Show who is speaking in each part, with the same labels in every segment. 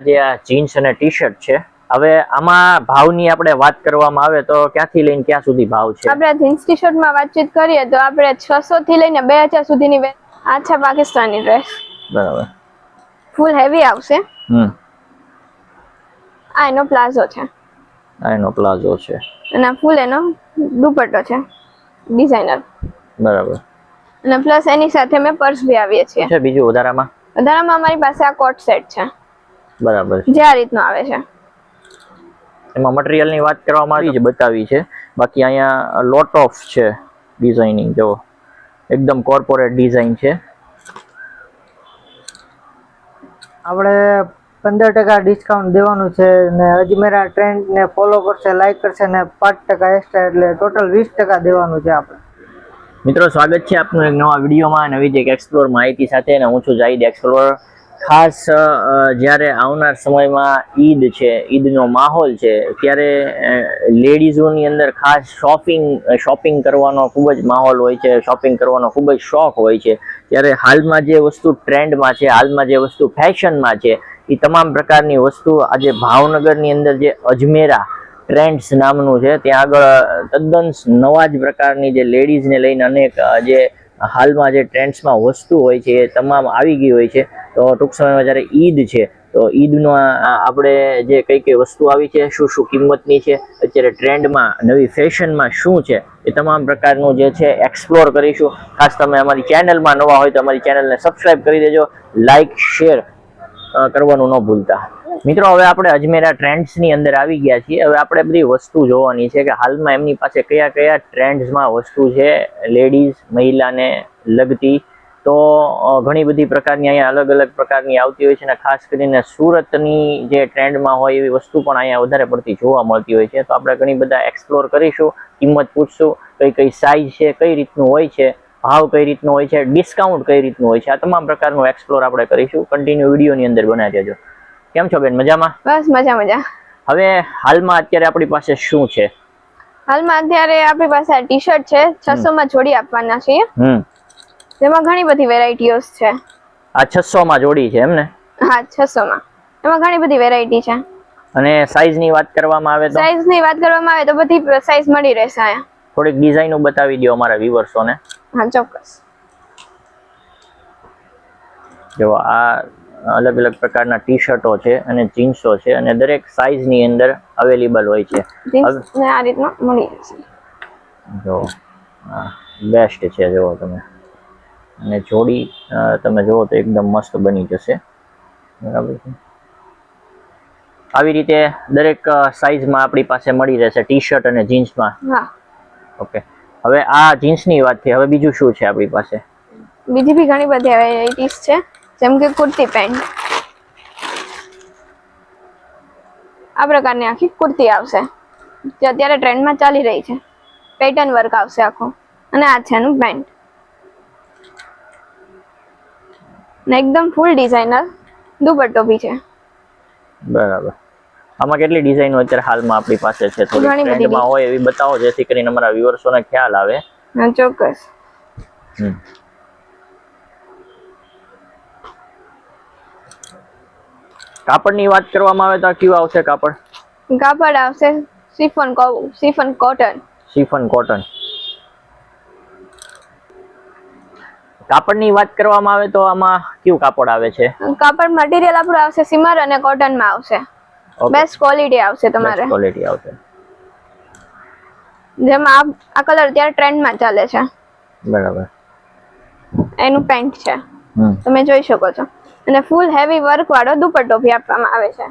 Speaker 1: જે આ જીન્સ અને ટી શર્ટ છે હવે આમાં ભાવની આપણે વાત કરવામાં આવે તો ક્યાંથી લઈને ક્યાં સુધી ભાવ છે?
Speaker 2: આપણે જીન્સ ટી શર્ટમાં વાતચીત કરીએ તો આપણે છસો થી લઈને બે હજાર સુધીની આ છે પાકિસ્તાની ડ્રેસ
Speaker 1: બરાબર.
Speaker 2: ફૂલ હેવી આવશે.
Speaker 1: હમ.
Speaker 2: આ એનો પ્લાઝો છે.
Speaker 1: આ એનો પ્લાઝો છે.
Speaker 2: અને ફૂલ એનો દુપટ્ટો છે. ડિઝાઇનર
Speaker 1: બરાબર.
Speaker 2: અને પ્લસ એની સાથે મેં પર્સ બી આવીએ છીએ.
Speaker 1: બીજું વધારામાં?
Speaker 2: વધારામાં અમારી પાસે આ કોટ સેટ છે.
Speaker 1: બરાબર
Speaker 2: જે આ રીતનો આવે છે.
Speaker 1: એમાં મટીરિયલની વાત કરવામાં આવી જ બતાવી છે. બાકી અહીંયા લોટ ઓફ છે ડિઝાઇનિંગ જો એકદમ કોર્પોરેટ ડિઝાઇન છે.
Speaker 3: આપણે પંદર ટકા ડિસ્કાઉન્ટ દેવાનું છે ને અજમેરા ટ્રેન્ડ ને ફોલો કરશે લાઈક કરશે ને પાંચ ટકા એક્સ્ટ્રા એટલે ટોટલ વીસ ટકા દેવાનું છે આપણે.
Speaker 1: મિત્રો સ્વાગત છે આપનું એક નવા વિડીયોમાં. નવી જ એક એક્સપ્લોર માહિતી સાથે અને હું છું જાહિદ એક્સપ્લોર ખાસ જ્યારે આવનાર સમયમાં ઈદ છે, ઈદનો માહોલ છે, ત્યારે લેડીઝોની અંદર ખાસ શોપિંગ શોપિંગ કરવાનો ખૂબ જ માહોલ હોય છે, શોપિંગ કરવાનો ખૂબ જ શોખ હોય છે. ત્યારે હાલમાં જે વસ્તુ ટ્રેન્ડમાં છે, હાલમાં જે વસ્તુ ફેશનમાં છે એ તમામ પ્રકારની વસ્તુ આજે ભાવનગરની અંદર જે અજમેરા ટ્રેન્ડ્સ નામનું છે, ત્યાં આગળ તદ્દન નવા જ પ્રકારની જે લેડીઝને લઈને અનેક જે હાલમાં જે ટ્રેન્ડ્સમાં વસ્તુ હોય છે, એ તમામ આવી ગઈ હોય છે. તો ટૂંક સમયમાં જ્યારે ઈદ છે, તો ઈદનો આપણે જે કઈ કઈ વસ્તુ આવી છે, શું શું કિંમતની છે, અત્યારે ટ્રેન્ડમાં, નવી ફેશનમાં શું છે, એ તમામ પ્રકારનું જે છે એક્સપ્લોર કરીશું. ખાસ તમે અમારી ચેનલમાં નવા હોય તો અમારી ચેનલને સબસ્ક્રાઈબ કરી દેજો, લાઇક, શેર કરવાનું ન ભૂલતા. મિત્રો, હવે આપણે અજમેરા ટ્રેન્ડ્સની અંદર આવી ગયા છીએ. હવે આપણે બધી વસ્તુ જોવાની છે કે હાલમાં એમની પાસે કયા કયા ટ્રેન્ડ્સમાં વસ્તુ છે, લેડીઝ, મહિલાને લગતી તો ઘણી બધી પ્રકારની અહીંયા અલગ અલગ પ્રકારની આવતી હોય છે અને ખાસ કરીને સુરતની જે ટ્રેન્ડમાં હોય એવી વસ્તુ પણ અહીંયા વધારે પડતી જોવા મળતી હોય છે. તો આપણે ઘણી બધા એક્સપ્લોર કરીશું કિંમત પૂછશું કઈ કઈ સાઇઝ છે કઈ રીતનું હોય છે ભાવ કઈ રીતનો હોય છે ડિસ્કાઉન્ટ કઈ રીતનું હોય છે આ તમામ પ્રકારનું એક્સપ્લોર આપણે કરીશું. કન્ટિન્યુ વિડીયોની અંદર બનાવી દેજો. કેમ છો બેન મજામાં?
Speaker 2: બસ મજા મજા.
Speaker 1: હવે હાલમાં અત્યારે આપણી પાસે શું છે?
Speaker 2: હાલમાં અત્યારે આપણી પાસે આ ટી શર્ટ છે છસો માં જોડી આપવાના છીએ. જેમાં ઘણી બધી વેરાયટીઓ છે.
Speaker 1: આ છસો માં જોડી છે એમ ને?
Speaker 2: હા છસો માં એમાં ઘણી બધી વેરાયટી છે.
Speaker 1: અને સાઈઝની વાત કરવામાં આવે તો?
Speaker 2: સાઈઝની વાત કરવામાં આવે તો બધી સાઈઝ મળી રહેશે અહીંયા.
Speaker 1: થોડીક ડિઝાઇનો બતાવી દો અમારા વ્યુઅર્સોને.
Speaker 2: હા ચોક્કસ.
Speaker 1: જો આ અલગ અલગ પ્રકારના ટી શર્ટો છે અને જીન્સો છે અને દરેક સાઇઝની ની અંદર અવેલેબલ હોય છે.
Speaker 2: આ રીતના મળી જશે
Speaker 1: જો બેસ્ટ છે જુઓ તમે. અને જોડી તમે જુઓ તો એકદમ મસ્ત બની જશે. બરાબર છે? આવી રીતે દરેક સાઇઝમાં આપણી પાસે મળી રહેશે ટી શર્ટ અને જીન્સમાં
Speaker 2: હા.
Speaker 1: ઓકે હવે આ જીન્સની વાત થઈ. હવે બીજું શું છે આપણી પાસે?
Speaker 2: બીજી બી ઘણી બધી વેરાયટીઝ છે. જેમ કે કુર્તી પેન્ટ. આ પ્રકારની આખી કુર્તી આવશે. જે અત્યારે ટ્રેન્ડમાં ચાલી રહી છે. પેટર્ન વર્ક આવશે આખું. અને આ છે એનું પેન્ટ. ને એકદમ ફૂલ ડિઝાઇનર દુપટ્ટો બી છે.
Speaker 1: બરાબર. આમાં કેટલી ડિઝાઇનો અત્યારે હાલમાં આપણી પાસે છે? થોડી ટ્રેન્ડમાં હોય એવી બતાવો જેથી કરીને અમારા વ્યુઅર્સોને ખ્યાલ આવે.
Speaker 2: હા ચોક્કસ.
Speaker 1: કાપડની વાત કરવામાં આવે તો કેવું આવશે કાપડ?
Speaker 2: કાપડ આવશે chiffon chiffon cotton.
Speaker 1: Chiffon cotton. કાપડની વાત કરવામાં આવે તો આમાં કયું કાપડ આવે છે?
Speaker 2: કાપડ મટીરિયલ આપણું આવશે સિમર અને કોટનમાં આવશે. બેસ્ટ ક્વોલિટી આવશે તમારે.
Speaker 1: ક્વોલિટી આવશે.
Speaker 2: જેમાં આ કલર અત્યારે ટ્રેન્ડમાં ચાલે છે.
Speaker 1: બરાબર.
Speaker 2: એનું પેન્ટ છે. તમે જોઈ શકો છો. અને ફૂલ હેવી વર્ક વાળો દુપટ્ટો ભી આપવામાં આવે છે.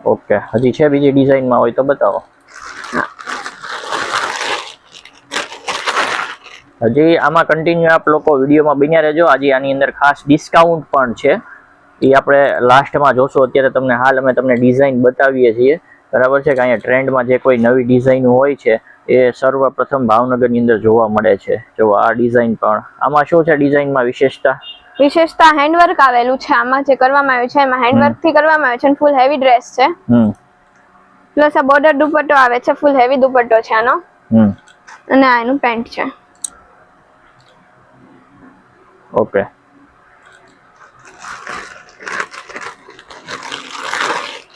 Speaker 1: ઓકે હજી છે બીજી ડિઝાઇનમાં હોય તો બતાવો. હજી આમાં કન્ટિન્યુ આપ લોકો વિડીયોમાં બન્યા રહેજો. આજે આની અંદર ખાસ ડિસ્કાઉન્ટ પણ છે. એ આપણે લાસ્ટમાં જોશો. અત્યારે તમને હાલ અમે તમને ડિઝાઇન બતાવીએ છીએ. બરાબર છે કે અહીંયા ટ્રેન્ડમાં જે કોઈ નવી ડિઝાઇન હોય છે એ સર્વપ્રથમ ભાવનગરની અંદર જોવા મળે છે. જો આ ડિઝાઇન પણ આમાં શું છે ડિઝાઇનમાં વિશેષતા?
Speaker 2: વિશેષતા હેન્ડવર્ક આવેલું છે આમાં જે કરવામાં આવ્યું છે. એમાં હેન્ડવર્કથી કરવામાં આવ્યું છે અને ફૂલ હેવી ડ્રેસ છે.
Speaker 1: હમ.
Speaker 2: પ્લસ આ બોર્ડર દુપટ્ટો આવે છે. ફૂલ હેવી દુપટ્ટો છે આનો.
Speaker 1: હમ.
Speaker 2: અને આ એનું પેન્ટ છે.
Speaker 1: ઓકે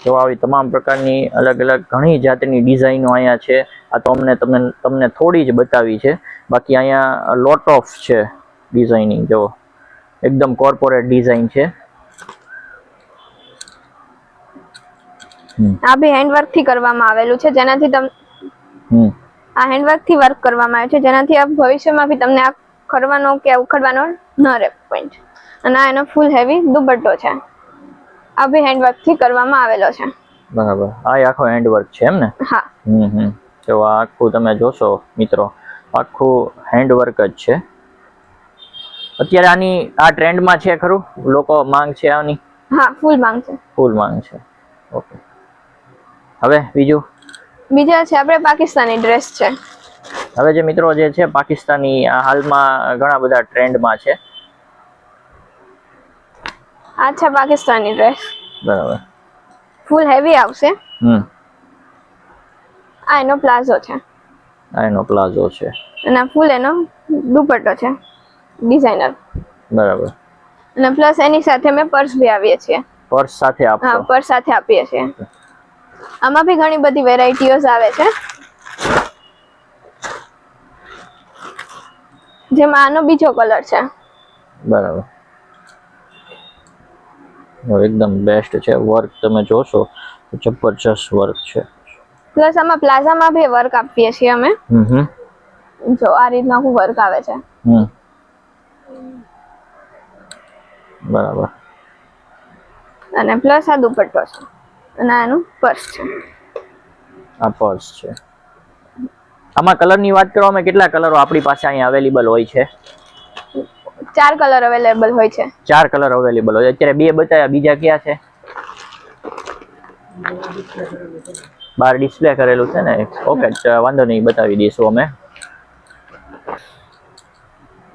Speaker 1: તો આવી તમામ પ્રકારની અલગ અલગ ઘણી જાતની ડિઝાઇનો અહીંયા છે. આ તો અમને તમને તમને થોડી જ બતાવી છે. બાકી અહીંયા લોટ ઓફ છે ડિઝાઇનિંગ જો. એકદમ કોર્પોરેટ ડિઝાઇન છે.
Speaker 2: આ બી હેન્ડવર્કથી કરવામાં આવેલું છે. જેનાથી તમે આ હેન્ડવર્કથી વર્ક કરવામાં આવ્યું છે. જેનાથી આ ભવિષ્યમાં બી તમને આ ખરવાનો કે ઉખડવાનો ન રહે પોઈન્ટ અને આ એનો ફૂલ હેવી દુપટ્ટો છે. આ બી હેન્ડવર્કથી કરવામાં આવેલો છે.
Speaker 1: બરાબર. આ આખો હેન્ડવર્ક છે એમ ને?
Speaker 2: હા.
Speaker 1: હમ હમ. તો આ આખું તમે જોશો મિત્રો આખું હેન્ડવર્ક જ છે. અત્યારે આની આ ટ્રેન્ડમાં છે ખરું? લોકો માંગ છે આની?
Speaker 2: હા ફૂલ માંગ છે.
Speaker 1: ફૂલ માંગ છે. ઓકે હવે બીજું?
Speaker 2: બીજા છે આપણે પાકિસ્તાની ડ્રેસ છે.
Speaker 1: હવે જે મિત્રો જે છે પાકિસ્તાની હાલમાં ઘણા બધા ટ્રેન્ડમાં છે.
Speaker 2: આ છે પાકિસ્તાની ડ્રેસ
Speaker 1: બરાબર.
Speaker 2: ફૂલ હેવી આવશે.
Speaker 1: હમ.
Speaker 2: આ એનો પ્લાઝો છે.
Speaker 1: આ એનો પ્લાઝો છે.
Speaker 2: અને ફૂલ એનો દુપટ્ટો છે. ડિઝાઇનર
Speaker 1: બરાબર.
Speaker 2: અને પ્લસ એની સાથે મેં પર્સ બી આવીએ છીએ.
Speaker 1: પર્સ સાથે
Speaker 2: હા પર્સ સાથે આપીએ છીએ. આમાં બી ઘણી બધી વેરાયટીઓઝ આવે છે. જેમાં આનો બીજો કલર છે.
Speaker 1: બરાબર. એકદમ બેસ્ટ છે. વર્ક તમે જોશો તો જબરજસ્ત વર્ક છે.
Speaker 2: પ્લસ આમાં પ્લાઝામાં બી વર્ક આપીએ છીએ અમે.
Speaker 1: હમ હમ.
Speaker 2: જો આ રીતના આખું વર્ક આવે છે.
Speaker 1: હમ. બરાબર.
Speaker 2: અને પ્લસ આ દુપટ્ટો છે. અને આનું પર્સ છે.
Speaker 1: આ પર્સ છે. આમાં કલરની વાત કરવામાં કેટલા કલરો આપણી પાસે અહીંયા અવેલેબલ હોય છે?
Speaker 2: ચાર કલર અવેલેબલ હોય છે.
Speaker 1: ચાર કલર અવેલેબલ હોય અત્યારે બે બતાવ્યા બીજા ક્યાં છે? બાર ડિસ્પ્લે કરેલું છે ને ઓકે વાંધો નહીં બતાવી દઈશું અમે.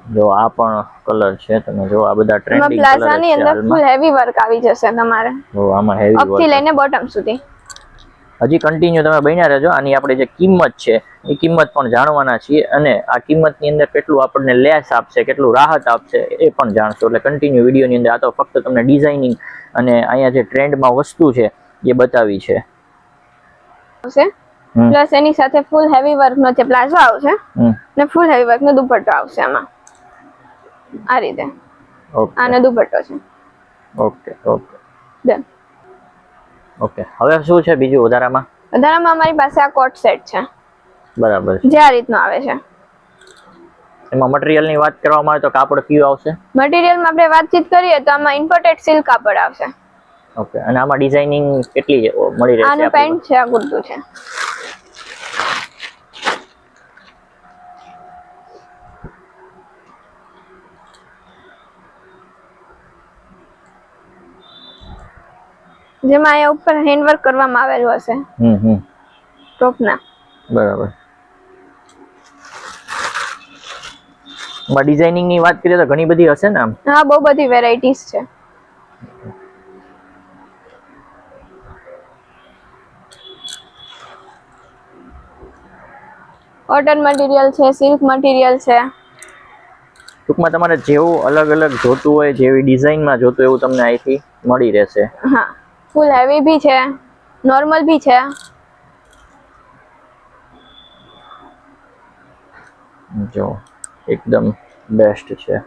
Speaker 1: જો આ પણ કલર છે તમે જો આ બધા ટ્રેન્ડિંગ કલર
Speaker 2: પ્લાઝાની
Speaker 1: છે
Speaker 2: અંદર ફૂલ હેવી વર્ક આવી જશે તમારે
Speaker 1: જો આમાં હેવી
Speaker 2: અપથી લઈને બોટમ સુધી.
Speaker 1: હજી કન્ટિન્યુ તમે બન્યા રહેજો. આની આપણે જે કિંમત છે એ કિંમત પણ જાણવાના છીએ અને આ કિંમતની અંદર કેટલું આપણને લેસ આપશે કેટલું રાહત આપશે એ પણ જાણશો. એટલે કન્ટિન્યુ વિડીયોની અંદર આ તો ફક્ત તમને ડિઝાઇનિંગ અને અહીંયા જે ટ્રેન્ડમાં વસ્તુ છે એ બતાવી છે.
Speaker 2: પ્લસ એની સાથે ફૂલ હેવી વર્ક નો જે પ્લાઝો આવશે
Speaker 1: અને
Speaker 2: ને ફૂલ હેવી વર્ક નો દુપટ્ટો આવશે આમાં. આ રીતે.
Speaker 1: ઓકે
Speaker 2: આનો દુપટ્ટો છે.
Speaker 1: Okay okay
Speaker 2: done
Speaker 1: okay. હવે શું છે બીજું વધારામાં?
Speaker 2: વધારામાં અમારી પાસે આ કોટ સેટ છે.
Speaker 1: બરાબર.
Speaker 2: જે આ રીતનો આવે છે.
Speaker 1: એમાં મટીરિયલની વાત કરવામાં આવે તો કાપડ કયું આવશે?
Speaker 2: મટીરિયલમાં આપણે વાતચીત કરીએ તો આમાં ઇમ્પોર્ટેડ સિલ્ક કાપડ આવશે.
Speaker 1: ઓકે. અને આમાં ડિઝાઇનિંગ કેટલી મળી રહેશે
Speaker 2: આનું પેન્ટ છે આ કુર્તું છે. જેમાં અહીંયા ઉપર હેન્ડવર્ક કરવામાં આવેલું હશે.
Speaker 1: હમ હમ.
Speaker 2: ટોપના
Speaker 1: બરાબર. ડિઝાઇનિંગની વાત કરીએ તો ઘણી બધી હશે ને આમ?
Speaker 2: હા બહુ બધી વેરાયટીઝ છે. કોટન મટીરીયલ છે સિલ્ક મટીરીયલ છે.
Speaker 1: ટૂંકમાં તમારે જેવું અલગ અલગ જોતું હોય જેવી ડિઝાઇનમાં જોતું એવું તમને અહીંથી મળી રહેશે.
Speaker 2: હા. ફૂલ હેવી બી છે, નોર્મલ બી છે.
Speaker 1: જો, એકદમ બેસ્ટ છે.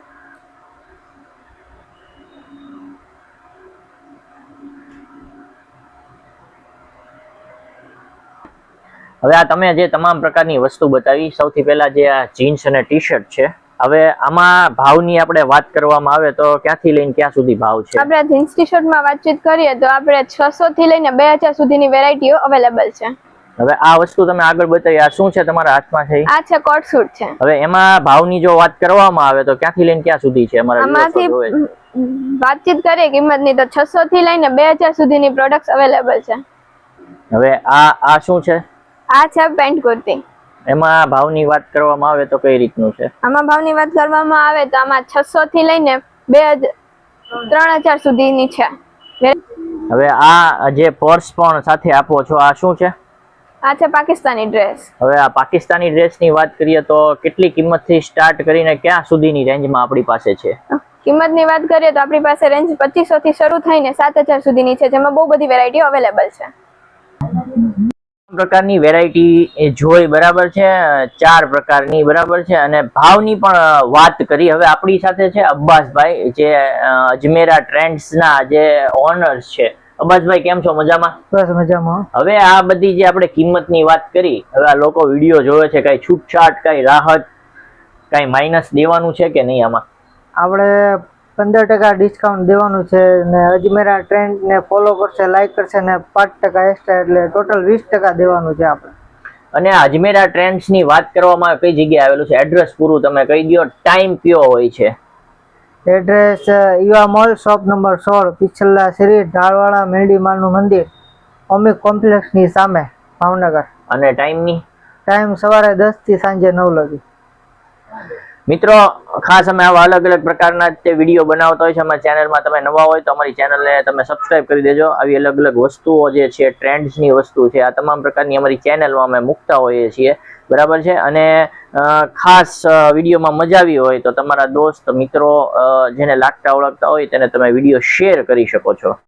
Speaker 1: હવે આ તમે જે તમામ પ્રકારની વસ્તુ બતાવી, સૌથી પહેલા જે આ જીન્સ અને ટી શર્ટ છે હવે આમાં ભાવની આપણે વાત કરવામાં આવે તો ક્યાંથી લઈને ક્યાં સુધી ભાવ છે?
Speaker 2: આપણે જીન્સ ટી શર્ટમાં વાતચીત કરીએ તો આપણે છસો થી લઈને બે હજાર સુધીની વેરાયટીઓ અવેલેબલ છે.
Speaker 1: હવે આ વસ્તુ તમે આગળ બતાવી આ શું છે તમારા હાથમાં છે?
Speaker 2: આ છે કોટ સૂટ છે.
Speaker 1: હવે એમાં ભાવની જો વાત કરવામાં આવે તો ક્યાંથી લઈને ક્યાં સુધી છે અમારા.
Speaker 2: વાતચીત કરીએ કિંમતની તો છસો થી લઈને બે હજાર સુધીની પ્રોડક્ટ્સ અવેલેબલ છે.
Speaker 1: હવે આ આ શું છે?
Speaker 2: આ છે પેન્ટ કુર્તી.
Speaker 1: એમાં ભાવની વાત કરવામાં આવે તો કઈ રીતનું છે?
Speaker 2: આમાં ભાવની વાત કરવામાં આવે તો આમાં છસો થી લઈને બે ત્રણ હજાર સુધીની છે.
Speaker 1: હવે આ જે પર્સ પણ સાથે આપો છો આ શું છે?
Speaker 2: આ છે પાકિસ્તાની ડ્રેસ.
Speaker 1: હવે આ પાકિસ્તાની ડ્રેસની વાત કરીએ તો કેટલી કિંમતથી સ્ટાર્ટ કરીને ક્યાં સુધીની રેન્જમાં આપણી પાસે છે?
Speaker 2: કિંમતની વાત કરીએ તો આપણી પાસે રેન્જ પચીસો થી શરૂ થઈને સાત હજાર સુધીની છે જેમાં બહુ બધી વેરાયટી અવેલેબલ છે.
Speaker 1: પ્રકારની વેરાયટી જોઈ બરાબર છે? ચાર પ્રકારની બરાબર છે? અને ભાવની પણ વાત કરી. હવે આપણી સાથે છે અબ્બાસભાઈ જે અજમેરા ટ્રેન્ડ્સના જે ઓનર્સ છે. અબ્બાસભાઈ કેમ છો? મજામાં?
Speaker 3: બસ મજામાં.
Speaker 1: હવે આ બધી જે આપણે કિંમતની વાત કરી હવે આ લોકો વીડિયો જોવે છે કઈ છૂટછાટ કઈ રાહત કઈ માઇનસ દેવાનું છે કે નહીં આમાં?
Speaker 3: આપણે પંદર ટકા ડિસ્કાઉન્ટ દેવાનું છે ને અજમેરા ટ્રેન્ડને ફોલો કરશે લાઇક કરશે ને પાંચ ટકા એક્સ્ટ્રા એટલે ટોટલ વીસ ટકા દેવાનું છે આપણે.
Speaker 1: અને અજમેરા ટ્રેન્ડ્સની વાત કરવામાં કઈ જગ્યાએ આવેલું છે? એડ્રેસ પૂરું તમે કહી દો ટાઈમ કયો હોય છે?
Speaker 3: એડ્રેસ યુવા મોલ શોપ નંબર સોળ પિછલા શ્રી ઢાળવાળા મેરડી માલનું મંદિર ઓમિક કોમ્પ્લેક્સની સામે ભાવનગર.
Speaker 1: અને ટાઈમની
Speaker 3: ટાઈમ સવારે દસથી સાંજે નવ લગી.
Speaker 1: મિત્રો, ખાસ અમે આવા અલગ અલગ પ્રકારના તે વીડિયો બનાવતા હોય છે. અમારી ચેનલમાં તમે નવા હોય તો અમારી ચેનલને તમે સબસ્ક્રાઇબ કરી દેજો. આવી અલગ અલગ વસ્તુઓ જે છે ટ્રેન્ડ્સની વસ્તુ છે, આ તમામ પ્રકારની અમારી ચેનલમાં અમે મૂકતા હોઈએ છીએ. બરાબર છે? અને ખાસ વિડીયોમાં મજા આવી હોય તો તમારા દોસ્ત, મિત્રો જેને લાગતા ઓળખતા હોય તેને તમે વીડિયો શેર કરી શકો છો.